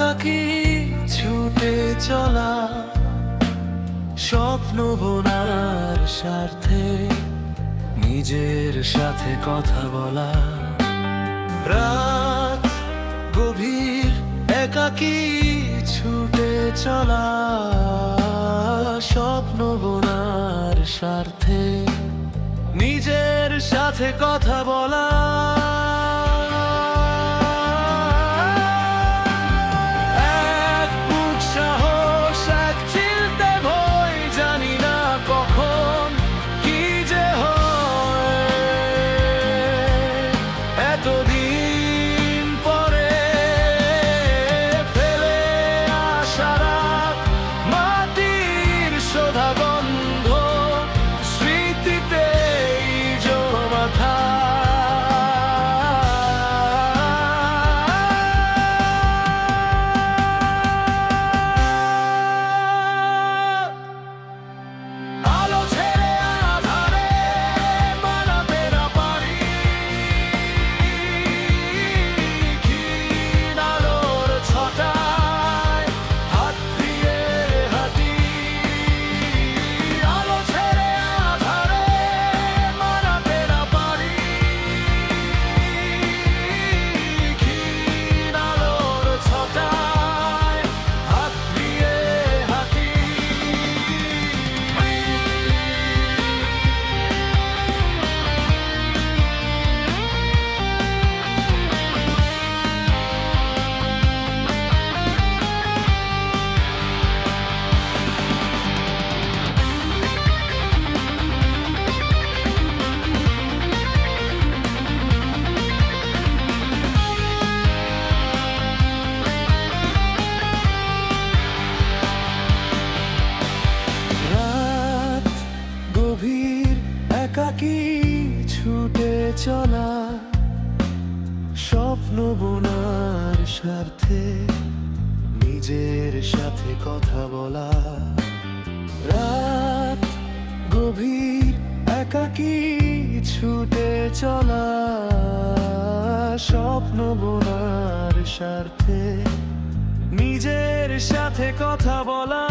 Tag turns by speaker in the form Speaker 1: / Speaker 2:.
Speaker 1: একাকি ছুটে চলা স্বপ্ন বোনার স্বার্থে নিজের সাথে কথা বলা। রাত গভীর একাকি ছুটে চলা স্বপ্ন বোনার স্বার্থে নিজের সাথে কথা বলা। একাকী ছুটে চলা? স্বপ্ন বোনার স্বার্থে নিজের সাথে কথা বলা। রাত গভীর একাকী ছুটে চলা? স্বপ্ন বোনার স্বার্থে নিজের সাথে কথা বলা।